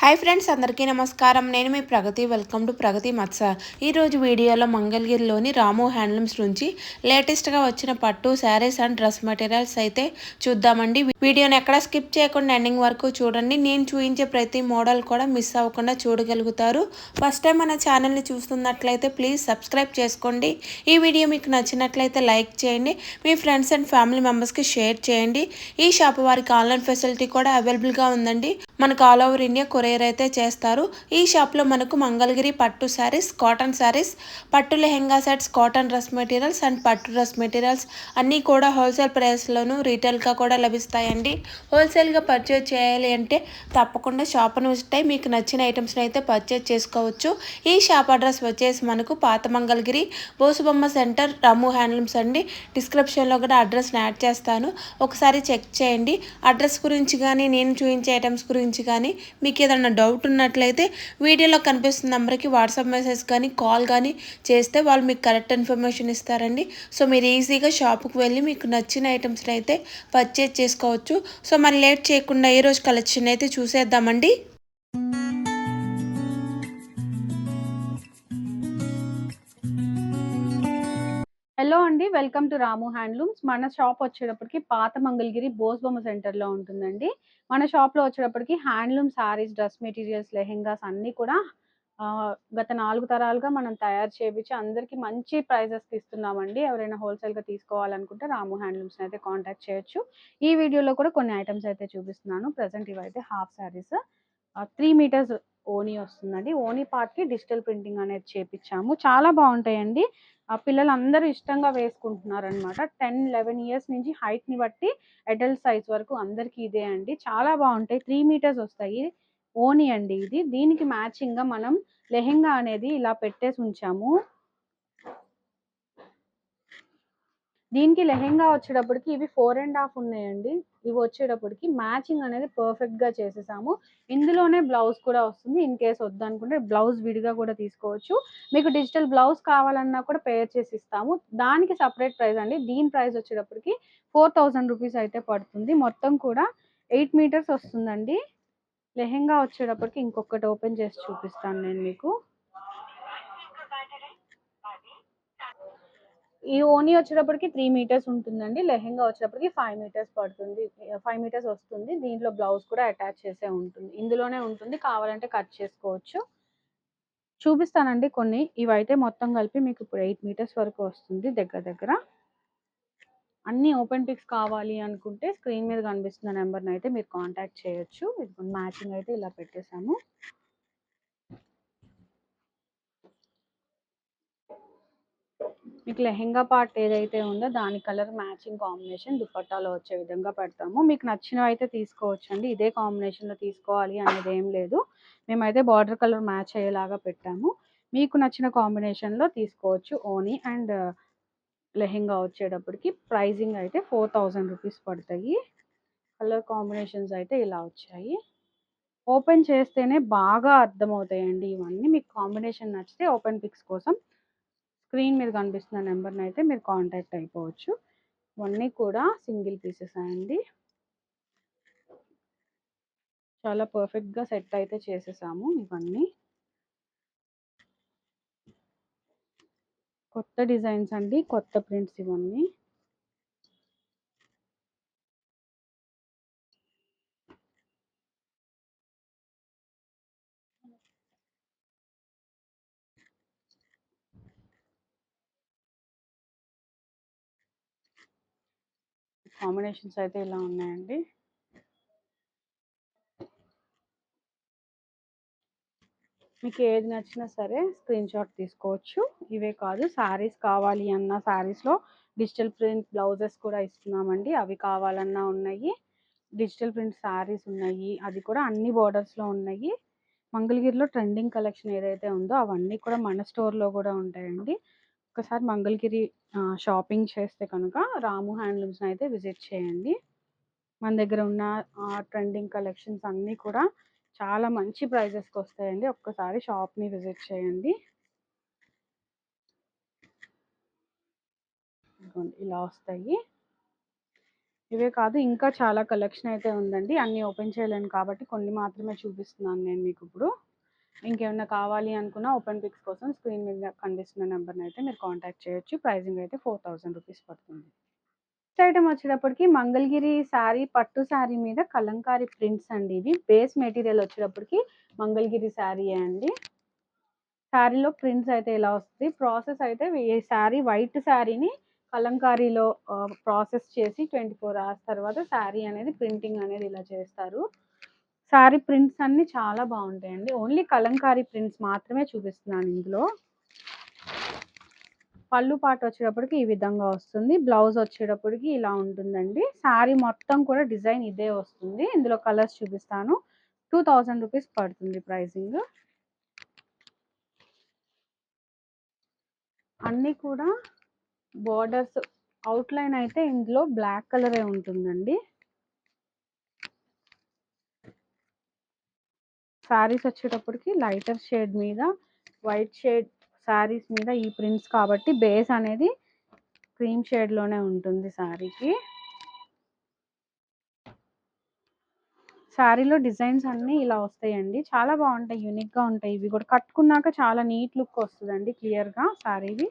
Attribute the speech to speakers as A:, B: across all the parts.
A: Hi friends అందరికీ నమస్కారం. నేను మీ ప్రగతి. వెల్కమ్ టు ప్రగతి మత్స. ఈరోజు వీడియోలో మంగళగిరిలోని రాము హ్యాండ్లూమ్స్ నుంచి లేటెస్ట్గా వచ్చిన పట్టు శారీస్ అండ్ డ్రెస్ మెటీరియల్స్ అయితే చూద్దామండి. వీడియోని ఎక్కడ స్కిప్ చేయకుండా ఎండింగ్ వరకు చూడండి. నేను చూపించే ప్రతి మోడల్ కూడా మిస్ అవ్వకుండా చూడగలుగుతారు. ఫస్ట్ టైం మన ఛానల్ని చూస్తున్నట్లయితే ప్లీజ్ సబ్స్క్రైబ్ చేసుకోండి. ఈ వీడియో మీకు నచ్చినట్లయితే లైక్ చేయండి. మీ ఫ్రెండ్స్ అండ్ ఫ్యామిలీ మెంబర్స్కి షేర్ చేయండి. ఈ షాప్ వారికి ఆన్లైన్ ఫెసిలిటీ కూడా అవైలబుల్గా ఉందండి. మనకు ఆల్ ఓవర్ ఇండియా కొరియర్ అయితే చేస్తారు. ఈ షాప్లో మనకు మంగళగిరి పట్టు శారీస్ కాటన్ శారీస్ పట్టు lehenga sets cotton dress materials and పట్టు డ్రెస్ మెటీరియల్స్ అన్నీ కూడా హోల్సేల్ ప్రైస్లోను రీటైల్గా కూడా లభిస్తాయండి. హోల్సేల్గా పర్చేజ్ చేయాలి అంటే తప్పకుండా షాప్ను విజిట్ అయ్యి మీకు నచ్చిన ఐటమ్స్ని అయితే పర్చేజ్ చేసుకోవచ్చు. ఈ షాప్ అడ్రస్ వచ్చేసి మనకు పాత మంగళగిరి బోసుబొమ్మ సెంటర్ రమ్ము హ్యాండ్లూమ్స్ అండి. డిస్క్రిప్షన్లో కూడా అడ్రస్ని యాడ్ చేస్తాను. ఒకసారి చెక్ చేయండి. అడ్రస్ గురించి కానీ నేను చూపించే ఐటమ్స్ గురించి కానీ మీకు ఏదైనా డౌట్ ఉన్నట్లయితే వీడియోలో కనిపిస్తున్న నెంబర్కి వాట్సాప్ మెసేజ్ కానీ కాల్ కానీ చేస్తే వాళ్ళు మీకు కరెక్ట్ ఇన్ఫర్మేషన్ ఇస్తారండి. సో మీరు ఈజీగా షాప్కి వెళ్ళి మీకు నచ్చిన ఐటమ్స్ని అయితే పర్చేజ్ చేసుకోవచ్చు. సో మరి లేట్ చేయకుండా ఈరోజు రోజు కలెక్షన్ అయితే చూసేద్దామండి.
B: హలో అండి వెల్కమ్ టు రాము హ్యాండ్లూమ్స్. మన షాప్ వచ్చేటప్పటికి పాత మంగళగిరి బోస్బొమ్మ సెంటర్లో ఉంటుందండి. మన షాప్లో వచ్చేటప్పటికి handloom sarees dress materials lehengas అన్నీ కూడా గత నాలుగు తరాలుగా మనం తయారు చేయించి అందరికీ మంచి ప్రైజెస్కి ఇస్తున్నామండి. ఎవరైనా హోల్సేల్గా తీసుకోవాలనుకుంటే రాము హ్యాండ్లూమ్స్ని అయితే కాంటాక్ట్ చేయొచ్చు. ఈ వీడియోలో కూడా కొన్ని ఐటమ్స్ అయితే చూపిస్తున్నాను. ప్రజెంట్ ఇవైతే హాఫ్ శారీస్ త్రీ మీటర్స్ ఓనీ వస్తుందండి. ఓనీ పార్ట్కి డిజిటల్ ప్రింటింగ్ అనేది చేపించాము. చాలా బాగుంటాయండి. పిల్లలు అందరూ ఇష్టంగా వేసుకుంటున్నారు అనమాట టెన్ లెవెన్ ఇయర్స్ నుంచి హైట్ని ని బట్టి అడల్ట్ సైజ్ వరకు అందరికీ ఇదే అండి. చాలా బాగుంటాయి. త్రీ మీటర్స్ వస్తాయి. ఓని అండి ఇది. దీనికి మ్యాచింగ్గా గా మనం లెహెంగా అనేది ఇలా పెట్టేసి ఉంచాము. దీనికి లెహెంగా వచ్చేటప్పటికి ఇవి ఫోర్ అండ్ హాఫ్ ఉన్నాయండి. ఇవి వచ్చేటప్పటికి మ్యాచింగ్ అనేది పర్ఫెక్ట్గా చేసేసాము. ఇందులోనే బ్లౌజ్ కూడా వస్తుంది. ఇన్ కేస్ వద్దనుకుంటే బ్లౌజ్ విడిగా కూడా తీసుకోవచ్చు. మీకు డిజిటల్ బ్లౌజ్ కావాలన్నా కూడా పేర్ చేసి ఇస్తాము. దానికి సపరేట్ ప్రైస్ అండి. దీని ప్రైస్ వచ్చేటప్పటికి ఫోర్ థౌజండ్ రూపీస్ అయితే పడుతుంది. మొత్తం కూడా ఎయిట్ మీటర్స్ వస్తుందండి. లెహెంగా వచ్చేటప్పటికి ఇంకొకటి ఓపెన్ చేసి చూపిస్తాను నేను మీకు. ఈ ఓనీ వచ్చేటప్పటికి త్రీ మీటర్స్ ఉంటుందండి. లెహెంగా వచ్చేటప్పటికి ఫైవ్ మీటర్స్ పడుతుంది. ఫైవ్ మీటర్స్ వస్తుంది. దీంట్లో బ్లౌజ్ కూడా అటాచ్ చేసే ఉంటుంది. ఇందులోనే ఉంటుంది. కావాలంటే కట్ చేసుకోవచ్చు. చూపిస్తానండి కొన్ని. ఇవైతే మొత్తం కలిపి మీకు ఇప్పుడు ఎయిట్ మీటర్స్ వరకు వస్తుంది దగ్గర దగ్గర. అన్ని ఓపెన్ పిక్స్ కావాలి అనుకుంటే స్క్రీన్ మీద కనిపిస్తున్న నెంబర్ని అయితే మీరు కాంటాక్ట్ చేయొచ్చు. మ్యాచింగ్ అయితే ఇలా పెట్టేశాము. మీకు లెహెంగా పార్ట్ ఏదైతే ఉందో దాని కలర్ మ్యాచింగ్ కాంబినేషన్ దుపట్టాలో వచ్చే విధంగా పెడతాము. మీకు నచ్చినవి అయితే తీసుకోవచ్చు అండి ఇదే కాంబినేషన్లో తీసుకోవాలి అనేది ఏం లేదు. మేమైతే బార్డర్ కలర్ మ్యాచ్ అయ్యేలాగా పెట్టాము. మీకు నచ్చిన కాంబినేషన్లో తీసుకోవచ్చు. ఓనీ అండ్ లెహెంగా వచ్చేటప్పటికి ప్రైజింగ్ అయితే ఫోర్ థౌజండ్ రూపీస్ పడతాయి. కలర్ కాంబినేషన్స్ అయితే ఇలా వచ్చాయి. ఓపెన్ చేస్తేనే బాగా అర్థమవుతాయండి ఇవన్నీ. మీకు కాంబినేషన్ నచ్చితే ఓపెన్ పిక్స్ కోసం స్క్రీన్ మీద కనిపిస్తున్న నెంబర్ని అయితే మీరు కాంటాక్ట్ అయిపోవచ్చు. ఇవన్నీ కూడా సింగిల్ పీసెస్ అండి. చాలా పర్ఫెక్ట్గా సెట్ అయితే చేసేసాము ఇవన్నీ. కొత్త డిజైన్స్ అండి కొత్త ప్రింట్స్ ఇవన్నీ. కాంబినేషన్స్ అయితే ఇలా ఉన్నాయండి. మీకు ఏది నచ్చినా సరే స్క్రీన్ షాట్ తీసుకోవచ్చు. ఇవే కాదు శారీస్ కావాలి అన్న శారీస్లో డిజిటల్ ప్రింట్ బ్లౌజెస్ కూడా ఇస్తున్నామండి. అవి కావాలన్నా ఉన్నాయి. డిజిటల్ ప్రింట్ శారీస్ ఉన్నాయి. అది కూడా అన్ని బోర్డర్స్లో ఉన్నాయి. మంగళగిరిలో ట్రెండింగ్ కలెక్షన్ ఏదైతే ఉందో అవన్నీ కూడా మన స్టోర్లో కూడా ఉంటాయండి. ఒకసారి మంగళగిరి షాపింగ్ చేస్తే కనుక రాము హ్యాండ్లూమ్స్ని అయితే విజిట్ చేయండి. మన దగ్గర ఉన్న ట్రెండింగ్ కలెక్షన్స్ అన్నీ కూడా చాలా మంచి ప్రైజెస్కి వస్తాయండి. ఒక్కసారి షాప్ని విజిట్ చేయండి. ఇలా వస్తాయి. ఇవే కాదు ఇంకా చాలా కలెక్షన్ అయితే ఉందండి. అన్నీ ఓపెన్ చేయలేను కాబట్టి కొన్ని మాత్రమే చూపిస్తున్నాను నేను మీకు ఇప్పుడు. ఇంకేమైనా కావాలి అనుకున్న ఓపెన్ పిక్స్ కోసం స్క్రీన్ మీద కనిపిస్తున్న నెంబర్ని అయితే మీరు కాంటాక్ట్ చేయొచ్చు. ప్రైజింగ్ అయితే ఫోర్ థౌజండ్ రూపీస్ పడుతుంది. నెక్స్ట్ ఐటమ్ వచ్చేటప్పటికి మంగళగిరి శారీ పట్టు శారీ మీద కలంకారీ ప్రింట్స్ అండి ఇవి. బేస్ మెటీరియల్ వచ్చేటప్పటికి మంగళగిరి శారీ అండి. శారీలో ప్రింట్స్ అయితే ఇలా వస్తుంది? ప్రాసెస్ అయితే ఈ శారీ వైట్ శారీని కలంకారీలో ప్రాసెస్ చేసి ట్వంటీ ఫోర్ అవర్స్ తర్వాత శారీ అనేది ప్రింటింగ్ అనేది ఇలా చేస్తారు. శారీ ప్రింట్స్ అన్ని చాలా బాగుంటాయండి. ఓన్లీ కలంకారీ ప్రింట్స్ మాత్రమే చూపిస్తున్నాను ఇందులో. పళ్ళు పాట వచ్చేటప్పటికి ఈ విధంగా వస్తుంది. బ్లౌజ్ వచ్చేటప్పటికి ఇలా ఉంటుందండి. శారీ మొత్తం కూడా డిజైన్ ఇదే వస్తుంది. ఇందులో కలర్స్ చూపిస్తాను. టూ థౌజండ్ రూపీస్ పడుతుంది ప్రైసింగ్. అన్నీ కూడా బోర్డర్స్ అవుట్లైన్ అయితే ఇందులో బ్లాక్ కలరే ఉంటుందండి. శారీస్ వచ్చేటప్పటికి లైటర్ షేడ్ మీద వైట్ షేడ్ శారీస్ మీద ఈ ప్రింట్స్ కాబట్టి బేస్ అనేది క్రీమ్ షేడ్లోనే ఉంటుంది శారీకి. శారీలో డిజైన్స్ అన్నీ ఇలా వస్తాయండి. చాలా బాగుంటాయి యూనిక్గా ఉంటాయి. ఇవి కూడా కట్టుకున్నాక చాలా నీట్ లుక్ వస్తుందండి క్లియర్గా శారీవి.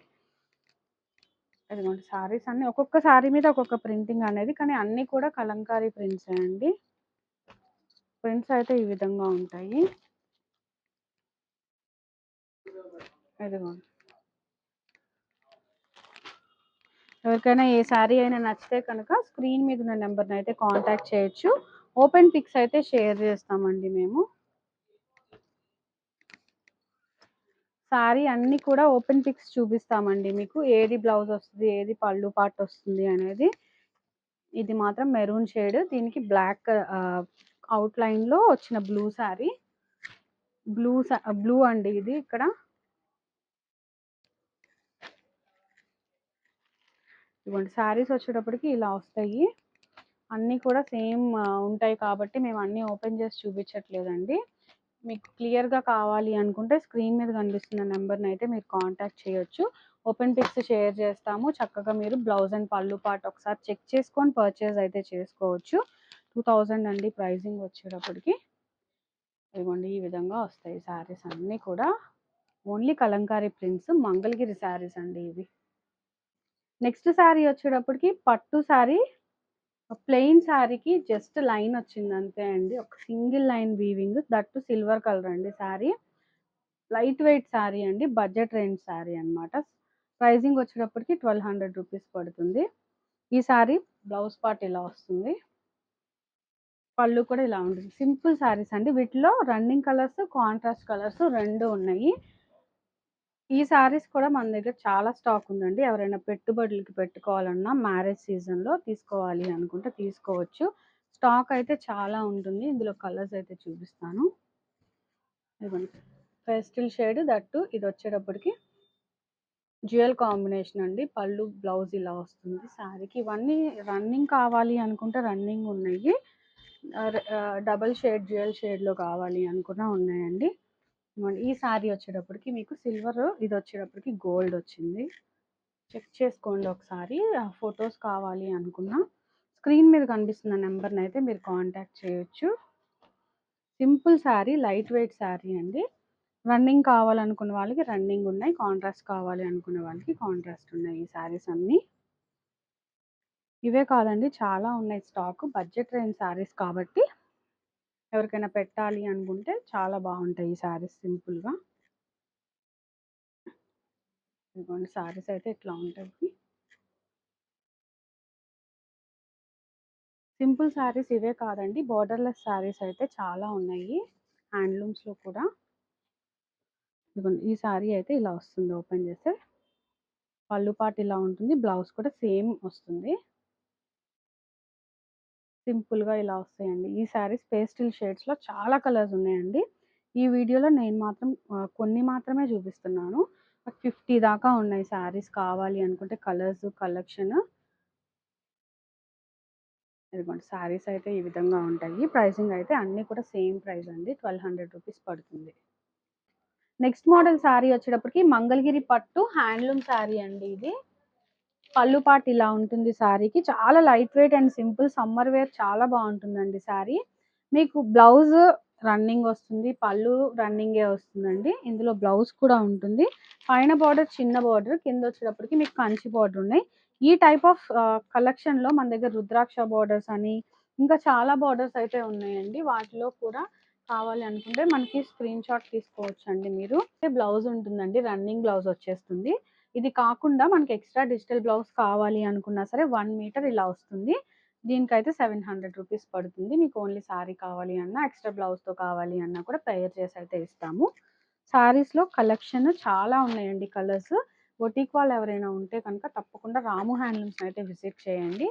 B: అదిగోండి శారీస్ అన్నీ ఒక్కొక్క శారీ మీద ఒక్కొక్క ప్రింటింగ్ అనేది కానీ అన్నీ కూడా కలంకారీ ప్రింట్స్ అండి. ప్రింట్స్ అయితే ఈ విధంగా ఉంటాయి. ఇదిగోండి ఎవరికైనా ఏ శారీ అయినా నచ్చితే కనుక స్క్రీన్ మీద ఉన్న నెంబర్ని అయితే కాంటాక్ట్ చేయొచ్చు. ఓపెన్ పిక్స్ అయితే షేర్ చేస్తామండి మేము. శారీ అన్ని కూడా ఓపెన్ పిక్స్ చూపిస్తామండి మీకు. ఏది బ్లౌజ్ వస్తుంది ఏది పళ్ళు పార్ట్ వస్తుంది అనేది. ఇది మాత్రం మెరూన్ షేడ్. దీనికి బ్లాక్ అవుట్లైన్లో వచ్చిన బ్లూ శారీ బ్లూ బ్లూ అండి ఇది ఇక్కడ. ఇవ్వండి శారీస్ వచ్చేటప్పటికి ఇలా వస్తాయి. అన్నీ కూడా సేమ్ uh, ఉంటాయి కాబట్టి మేము అన్నీ ఓపెన్ చేసి చూపించట్లేదండి. మీకు క్లియర్గా కావాలి అనుకుంటే స్క్రీన్ మీద కనిపిస్తున్న నెంబర్ని అయితే మీరు కాంటాక్ట్ చేయొచ్చు. ఓపెన్ పిక్స్ షేర్ చేస్తాము. చక్కగా మీరు బ్లౌజ్ అండ్ పళ్ళు పాటు ఒకసారి చెక్ చేసుకొని పర్చేజ్ అయితే చేసుకోవచ్చు. టూ థౌజండ్ అండి ప్రైజింగ్ వచ్చేటప్పటికి. ఇవ్వండి ఈ విధంగా వస్తాయి శారీస్ అన్నీ కూడా. ఓన్లీ కలంకారీ ప్రింట్స్ మంగళగిరి శారీస్ అండి ఇవి. నెక్స్ట్ శారీ వచ్చేటప్పటికి పట్టు శారీ. ప్లెయిన్ శారీకి జస్ట్ లైన్ వచ్చింది అంతే అండి. ఒక సింగిల్ లైన్ వీవింగ్ దట్టు సిల్వర్ కలర్ అండి శారీ. లైట్ వెయిట్ శారీ అండి బడ్జెట్ రేంజ్ శారీ అనమాట ప్రైజింగ్ వచ్చేటప్పటికి ట్వెల్వ్ హండ్రెడ్ రూపీస్ పడుతుంది. ఈ శారీ బ్లౌజ్ పార్ట్ ఇలా వస్తుంది. పళ్ళు కూడా ఇలా ఉంటుంది. సింపుల్ శారీస్ అండి. వీటిలో రన్నింగ్ కలర్స్ కాంట్రాస్ట్ కలర్స్ రెండు ఉన్నాయి. ఈ శారీస్ కూడా మన దగ్గర చాలా స్టాక్ ఉందండి. ఎవరైనా పెట్టుబడులకి పెట్టుకోవాలన్నా మ్యారేజ్ సీజన్లో తీసుకోవాలి అనుకుంటే తీసుకోవచ్చు. స్టాక్ అయితే చాలా ఉంటుంది. ఇందులో కలర్స్ అయితే చూపిస్తాను. ఇదిగోండి. పేస్టిల్ షేడ్ దట్టు. ఇది వచ్చేటప్పటికి జ్యువెల్ కాంబినేషన్ అండి. పళ్ళు బ్లౌజ్ ఇలా వస్తుంది. శారీకి ఇవన్నీ రన్నింగ్ కావాలి అనుకుంటే రన్నింగ్ ఉన్నాయి. డబల్ షేడ్ జ్యువెల్ షేడ్లో కావాలి అనుకున్నా ఉన్నాయండి. ఈ శారీ వచ్చేటప్పటికి మీకు సిల్వర్ ఇది వచ్చేటప్పటికి గోల్డ్ వచ్చింది. చెక్ చేసుకోండి ఒకసారి. ఫొటోస్ కావాలి అనుకున్నా. స్క్రీన్ మీద కనిపిస్తున్న నెంబర్ని అయితే మీరు కాంటాక్ట్ చేయొచ్చు. Simple saree light weight saree అండి. రన్నింగ్ కావాలనుకున్న వాళ్ళకి రన్నింగ్ ఉన్నాయి. కాంట్రాస్ట్ కావాలి అనుకున్న వాళ్ళకి కాంట్రాస్ట్ ఉన్నాయి ఈ శారీస్ అన్నీ. ఇవే కాదండి. చాలా ఉన్నాయి స్టాక్. బడ్జెట్ రేంజ్ శారీస్ కాబట్టి ఎవరికైనా పెట్టాలి అనుకుంటే చాలా బాగుంటాయి ఈ శారీస్ సింపుల్గా. ఇదిగోండి శారీస్ అయితే ఇట్లా ఉంటాయి. సింపుల్ శారీస్ ఇవే కాదండి. బోర్డర్లెస్ శారీస్ అయితే చాలా ఉన్నాయి. హ్యాండ్లూమ్స్లో కూడా. ఇదిగోండి ఈ శారీ అయితే ఇలా వస్తుంది. ఓపెన్ చేస్తే పళ్ళు పాటు ఇలా ఉంటుంది. బ్లౌజ్ కూడా సేమ్ వస్తుంది. సింపుల్గా ఇలా వస్తాయండి. ఈ శారీస్ పేస్టిల్ షేడ్స్లో చాలా కలర్స్ ఉన్నాయండి. ఈ వీడియోలో నేను మాత్రం కొన్ని మాత్రమే చూపిస్తున్నాను. ఫిఫ్టీ దాకా ఉన్నాయి శారీస్ కావాలి అనుకుంటే కలర్స్ కలెక్షన్. ఇదిగోండి శారీస్ అయితే ఈ విధంగా ఉంటాయి. ప్రైసింగ్ అయితే అన్నీ కూడా సేమ్ ప్రైస్ అండి. ట్వెల్వ్ హండ్రెడ్ రూపీస్ పడుతుంది. నెక్స్ట్ మోడల్ శారీ వచ్చేటప్పటికి మంగళగిరి పట్టు హ్యాండ్లూమ్ శారీ అండి ఇది. పళ్ళు పాటు ఇలా ఉంటుంది శారీకి. చాలా light weight and simple summer wear చాలా బాగుంటుందండి శారీ. మీకు బ్లౌజ్ రన్నింగ్ వస్తుంది పళ్ళు రన్నింగే వస్తుందండి. ఇందులో బ్లౌజ్ కూడా ఉంటుంది. పైన బార్డర్ చిన్న బార్డర్ కింద వచ్చేటప్పటికి మీకు కంచి బార్డర్ ఉన్నాయి. ఈ టైప్ ఆఫ్ కలెక్షన్లో మన దగ్గర రుద్రాక్ష బార్డర్స్ అని ఇంకా చాలా బార్డర్స్ అయితే ఉన్నాయండి. వాటిలో కూడా కావాలి అనుకుంటే మనకి స్క్రీన్ షాట్ తీసుకోవచ్చు అండి మీరు. బ్లౌజ్ ఉంటుందండి రన్నింగ్ బ్లౌజ్ వచ్చేస్తుంది. ఇది కాకుండా మనకి ఎక్స్ట్రా డిజిటల్ బ్లౌజ్ కావాలి అనుకున్నా సరే వన్ మీటర్ ఇలా వస్తుంది. దీనికైతే సెవెన్ హండ్రెడ్ రూపీస్ పడుతుంది. మీకు ఓన్లీ సారీ కావాలి అన్నా ఎక్స్ట్రా బ్లౌజ్తో కావాలి అన్నా కూడా పేర్ చేసి అయితే ఇస్తాము. శారీస్లో కలెక్షన్ చాలా ఉన్నాయండి కలర్స్ బొటీక్ వాళ్ళు ఎవరైనా ఉంటే కనుక తప్పకుండా రాము హ్యాండ్లూమ్స్ అయితే విజిట్ చేయండి.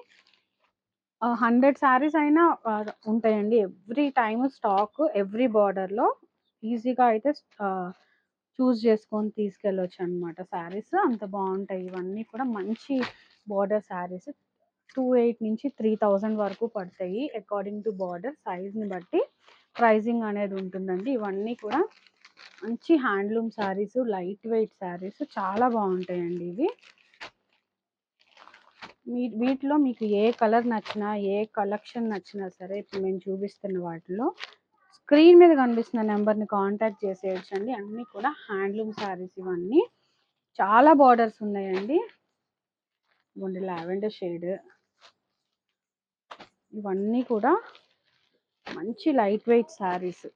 B: హండ్రెడ్ శారీస్ అయినా ఉంటాయండి. ఎవ్రీ టైమ్ స్టాక్ ఎవ్రీ బార్డర్లో ఈజీగా అయితే చూస్ చేసుకొని తీసుకెళ్ళొచ్చు అనమాట శారీస్. అంత బాగుంటాయి. ఇవన్నీ కూడా మంచి బార్డర్ శారీస్. టూ ఎయిట్ నుంచి త్రీ థౌజండ్ వరకు పడతాయి అకార్డింగ్ టు బార్డర్ సైజ్ని బట్టి. ప్రైజింగ్ అనేది ఉంటుందండి. ఇవన్నీ కూడా మంచి handloom sarees light weight sarees చాలా బాగుంటాయండి ఇవి. మీ వీటిలో మీకు ఏ కలర్ నచ్చినా ఏ కలెక్షన్ నచ్చినా సరే ఇప్పుడు మేము చూపిస్తున్న వాటిలో స్క్రీన్ మీద కనిపిస్తున్న నెంబర్ని కాంటాక్ట్ చేసేయచ్చండి. అన్నీ కూడా హ్యాండ్లూమ్ శారీస్ ఇవన్నీ. చాలా బార్డర్స్ ఉన్నాయండి. ఇవ్వండి లావెండర్ షేడ్. ఇవన్నీ కూడా మంచి లైట్ వెయిట్ శారీస్.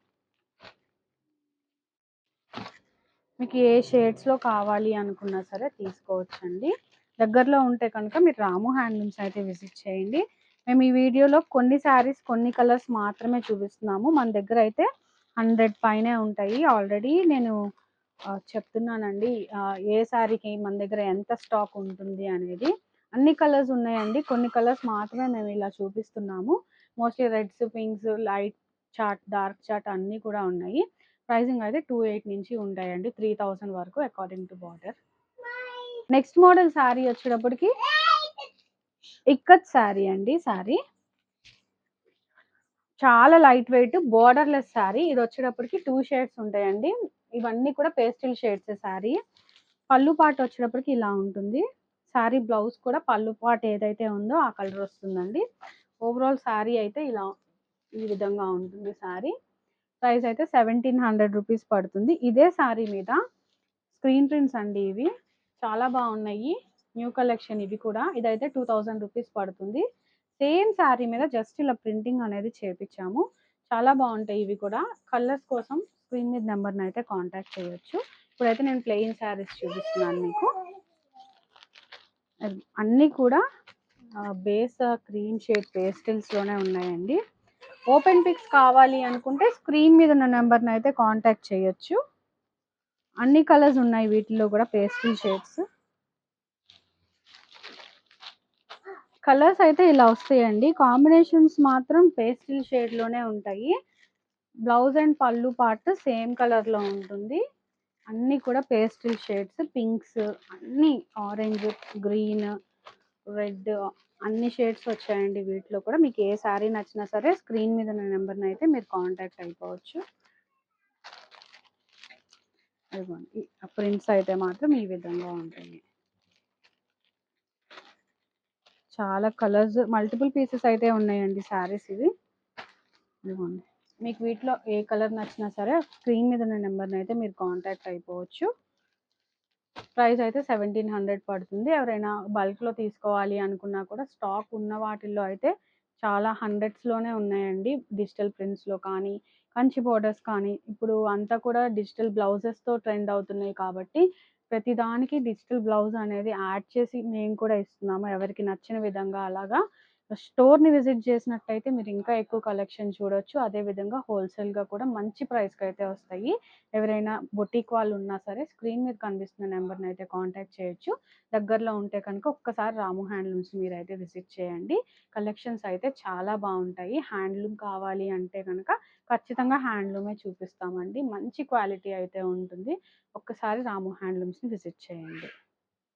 B: మీకు ఏ షేడ్స్లో కావాలి అనుకున్నా సరే తీసుకోవచ్చండి. దగ్గరలో ఉంటే కనుక మీరు రాము హ్యాండ్లూమ్స్ అయితే విజిట్ చేయండి. మేము ఈ వీడియోలో కొన్ని శారీస్ కొన్ని కలర్స్ మాత్రమే చూపిస్తున్నాము. మన దగ్గర అయితే హండ్రెడ్ పైనే ఉంటాయి. ఆల్రెడీ నేను చెప్తున్నానండి ఏ శారీకి మన దగ్గర ఎంత స్టాక్ ఉంటుంది అనేది. అన్ని కలర్స్ ఉన్నాయండి. కొన్ని కలర్స్ మాత్రమే మేము ఇలా చూపిస్తున్నాము. Mostly reds pinks light chat dark chat అన్నీ కూడా ఉన్నాయి. ప్రైసింగ్ అయితే టూ ఎయిట్ నుంచి ఉంటాయండి. త్రీ థౌసండ్ వరకు according to border next model saree వచ్చేటప్పటికి ఇక్కత్ శారీ అండి శారీ. చాలా లైట్ వెయిట్ బోర్డర్లెస్ శారీ. ఇది వచ్చేటప్పటికి టూ షేడ్స్ ఉంటాయండి. ఇవన్నీ కూడా పేస్టిల్ షేడ్స్ శారీ. పళ్ళు పాట వచ్చేటప్పటికి ఇలా ఉంటుంది. శారీ బ్లౌజ్ కూడా పళ్ళు పాటు ఏదైతే ఉందో ఆ కలర్ వస్తుందండి. ఓవరాల్ శారీ అయితే ఇలా ఈ విధంగా ఉంటుంది శారీ. ప్రైస్ అయితే సెవెంటీన్ హండ్రెడ్ రూపీస్ పడుతుంది. ఇదే శారీ మీద స్క్రీన్ ప్రింట్స్ అండి ఇవి. చాలా బాగున్నాయి. న్యూ కలెక్షన్ ఇవి కూడా. ఇదైతే టూ థౌజండ్ రూపీస్ పడుతుంది. సేమ్ శారీ మీద జస్ట్ ఇలా ప్రింటింగ్ అనేది చేపించాము. చాలా బాగుంటాయి ఇవి కూడా. కలర్స్ కోసం స్క్రీన్ మీద నెంబర్ని అయితే కాంటాక్ట్ చేయొచ్చు. ఇప్పుడైతే నేను ప్లెయిన్ శారీస్ చూపిస్తున్నాను మీకు. అన్నీ కూడా బేస్ క్రీమ్ షేడ్ పేస్టిల్స్లోనే ఉన్నాయండి. ఓపెన్ పిక్స్ కావాలి అనుకుంటే స్క్రీన్ మీద ఉన్న నెంబర్ని అయితే కాంటాక్ట్ చేయొచ్చు. అన్ని కలర్స్ ఉన్నాయి వీటిలో కూడా పేస్టిల్ షేడ్స్. కలర్స్ అయితే ఇలా వస్తాయండి. కాంబినేషన్స్ మాత్రం పేస్టిల్ షేడ్లోనే ఉంటాయి. బ్లౌజ్ అండ్ పళ్ళు పార్ట్ సేమ్ కలర్లో ఉంటుంది. అన్నీ కూడా పేస్టిల్ షేడ్స్ పింక్స్ అన్నీ ఆరెంజ్ గ్రీన్ రెడ్ అన్ని షేడ్స్ వచ్చాయండి వీటిలో కూడా. మీకు ఏ శారీ నచ్చినా సరే స్క్రీన్ మీద ఉన్న నెంబర్ని అయితే మీరు కాంటాక్ట్ అయిపోవచ్చు. ప్రింట్స్ అయితే మాత్రం ఈ విధంగా ఉంటాయి. చాలా కలర్స్ మల్టిపుల్ పీసెస్ అయితే ఉన్నాయండి శారీస్ ఇవి. ఇదిగోండి. మీకు వీటిలో ఏ కలర్ నచ్చినా సరే స్క్రీన్ మీద ఉన్న నెంబర్ని అయితే మీరు కాంటాక్ట్ అయిపోవచ్చు. ప్రైస్ అయితే సెవెంటీన్ హండ్రెడ్ పడుతుంది. ఎవరైనా బల్క్లో తీసుకోవాలి అనుకున్నా కూడా స్టాక్ ఉన్న వాటిల్లో అయితే చాలా హండ్రెడ్స్లోనే ఉన్నాయండి. డిజిటల్ ప్రింట్స్లో కానీ కంచి బోర్డర్స్ కానీ. ఇప్పుడు అంతా కూడా డిజిటల్ బ్లౌజెస్తో ట్రెండ్ అవుతున్నాయి కాబట్టి ప్రతిదానికి డిజిటల్ బ్లౌజ్ అనేది యాడ్ చేసి మేము కూడా ఇస్తున్నాము. ఎవరికి నచ్చిన విధంగా అలాగా స్టోర్ని విజిట్ చేసినట్టయితే మీరు ఇంకా ఎక్కువ కలెక్షన్ చూడొచ్చు. అదేవిధంగా హోల్సేల్గా కూడా మంచి ప్రైస్కి అయితే వస్తాయి. ఎవరైనా బొటిక్ వాళ్ళు ఉన్నా సరే స్క్రీన్ మీద కనిపిస్తున్న నెంబర్ని అయితే కాంటాక్ట్ చేయొచ్చు. దగ్గరలో ఉంటే కనుక ఒక్కసారి రాము హ్యాండ్లూమ్స్ మీరు అయితే విజిట్ చేయండి. కలెక్షన్స్ అయితే చాలా బాగుంటాయి. హ్యాండ్లూమ్ కావాలి అంటే కనుక ఖచ్చితంగా హ్యాండ్లూమే చూపిస్తామండి. మంచి క్వాలిటీ అయితే ఉంటుంది. ఒక్కసారి రాము హ్యాండ్లూమ్స్ని విజిట్ చేయండి.